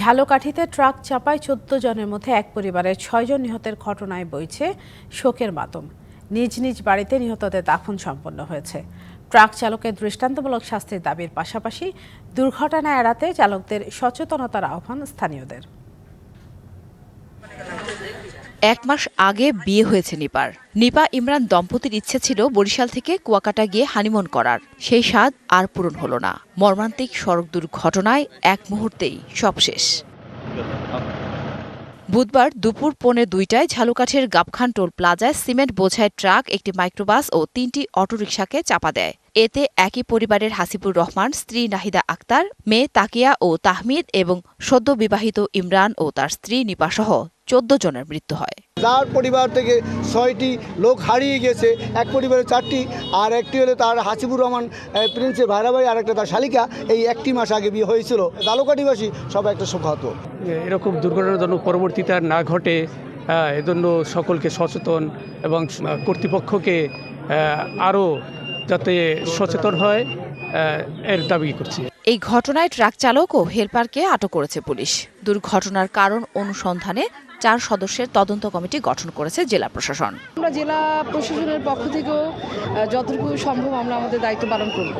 ঝালকাঠিতে truck চাপায় চোদ্দ জনের মধ্যে এক পরিবারের ছয়জন নিহতের ঘটনায় বইছে শোকের মাতম। নিজ নিজ বাড়িতে নিহতদের দাফন সম্পন্ন হয়েছে। ট্রাক চালকের দৃষ্টান্তমূলক শাস্তির দাবির পাশাপাশি দুর্ঘটনা এড়াতে চালকদের সচেতনতার আহ্বান স্থানীয়দের। এক মাস আগে বিয়ে হয়েছে নিপার। নিপা ইমরান দম্পতির ইচ্ছে ছিল বরিশাল থেকে কুয়াকাটা গিয়ে হানিমুন করার। সেই স্বাদ আর পূরণ হলো না। মর্মান্তিক সড়ক দুর্ঘটনায় এক মুহূর্তেই সব শেষ। বুধবার দুপুর পৌনে দুইটায় ঝালুকাঠের গাবখান টোল প্লাজায় সিমেন্ট বোঝায় ট্রাক, একটি মাইক্রোবাস ও তিনটি অটোরিকশাকে চাপা দেয়। এতে একই পরিবারের হাসিবুর রহমান, স্ত্রী নাহিদা আক্তার, মেয়ে তাকিয়া ও তাহমিদ এবং সদ্য বিবাহিত ইমরান ও তার স্ত্রী নিপাসহ চোদ্দ জনের মৃত্যু হয়। তার পরিবার থেকে ছয়টি লোক হারিয়ে গেছে এক পরিবারে চারটি আর একটি হলো তার হাসিবুর রহমান প্রিন্সের ভাইরা ভাই আর একটা তার শালিকা। এই একটি মাস আগে বিয়ে হয়েছিল। দালুকাঠিবাসী সবাই একটা শোকাহত। এরকম দুর্ঘটনা যেন পরবর্তীতে আর না ঘটে এজন্য সকলকে সচেতন এবং কর্তৃপক্ষকে আরও যাতে সচেতন হয় এর দাবি করছি। এই ঘটনায় ট্রাক চালক ও হেলপারকে আটক করেছে পুলিশ। দুর্ঘটনার কারণ অনুসন্ধানে চার সদস্যের তদন্ত কমিটি গঠন করেছে জেলা প্রশাসন। আমরা জেলা প্রশাসনের পক্ষ থেকেও যতটুকু সম্ভব আমরা আমাদের দায়িত্ব পালন করব।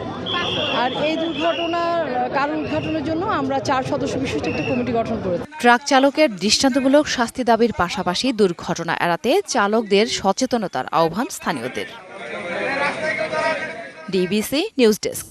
আর এই দুর্ঘটনার কারণ উদ্ঘাটনের জন্য আমরা চার সদস্য বিশিষ্ট একটা কমিটি গঠন করেছি। ট্রাক চালকের দৃষ্টান্তমূলক শাস্তি দাবির পাশাপাশি দুর্ঘটনা এড়াতে চালকদের সচেতনতার আহ্বান স্থানীয়দের। DBC news desk.